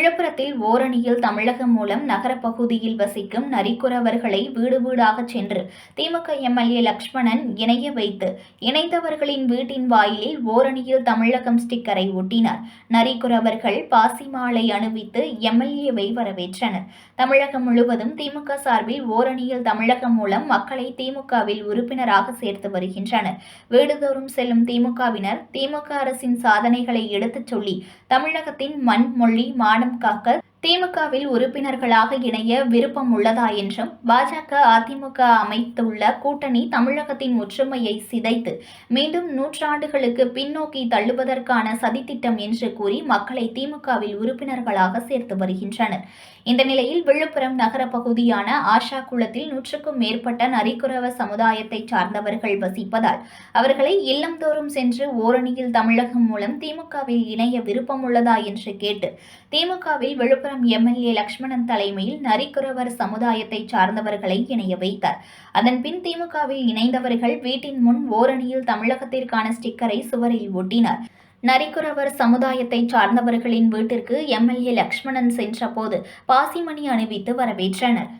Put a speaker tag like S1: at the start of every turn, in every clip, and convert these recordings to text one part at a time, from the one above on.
S1: விழுப்புரத்தில் ஓரணியில் தமிழகம் மூலம் நகரப்பகுதியில் வசிக்கும் நரிக்குறவர்களை வீடு வீடாக சென்று திமுக எம்எல்ஏ லக்ஷ்மணன் இணைய வைத்து இணைந்தவர்களின் வீட்டின் வாயிலில் ஓரணியில் தமிழகம் ஸ்டிக்கரை ஒட்டினார். நரிக்குறவர்கள் பாசி மாலை அணிவித்து எம்எல்ஏவை வரவேற்றனர். தமிழகம் முழுவதும் திமுக சார்பில் ஓரணியில் தமிழகம் மூலம் மக்களை திமுகவில் உறுப்பினராக சேர்த்து வருகின்றனர். வீடுதோறும் செல்லும் திமுகவினர் திமுக அரசின் சாதனைகளை எடுத்துச் சொல்லி தமிழகத்தின் மண் மொழி மாணவ காக்க திமுகவில் உறுப்பினர்களாக இணைய விருப்பம் உள்ளதா என்றும் பாஜக அதிமுக அமைத்துள்ள கூட்டணி தமிழகத்தின் ஒற்றுமையை சிதைத்து மீண்டும் நூற்றாண்டுகளுக்கு பின்னோக்கி தள்ளுவதற்கான சதித்திட்டம் என்று கூறி மக்களை திமுகவில் உறுப்பினர்களாக சேர்த்து வருகின்றனர். இந்த நிலையில் விழுப்புரம் நகர பகுதியான ஆஷா குளத்தில் நூற்றுக்கும் மேற்பட்ட நரிக்குறவ சமுதாயத்தை சார்ந்தவர்கள் வசிப்பதால் அவர்களை இல்லந்தோறும் சென்று ஓரணியில் தமிழகம் மூலம் திமுகவில் இணைய விருப்பம் உள்ளதா என்று கேட்டு திமுகவில் விழுப்புரம் எம்எல்ஏ லக்ஷ்மணன் தலைமையில் நரிக்குறவர் சமுதாயத்தை சார்ந்தவர்களை இணைய வைத்தார். அதன் பின் திமுகவில் இணைந்தவர்கள் வீட்டின் முன் ஓரணியில் தமிழகத்திற்கான ஸ்டிக்கரை சுவரில் ஒட்டினார். நரிக்குறவர் சமுதாயத்தை சார்ந்தவர்களின் வீட்டிற்கு எம்எல்ஏ லக்ஷ்மணன் சென்றபோது பாசிமணி அணிவித்து வரவேற்றனர்.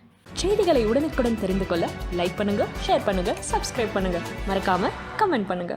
S2: செய்திகளை உடனுக்குடன் தெரிந்து கொள்ள லைக் பண்ணுங்க ஷேர் பண்ணுங்க சப்ஸ்கிரைப் பண்ணுங்க. மறக்காம கமெண்ட் பண்ணுங்க.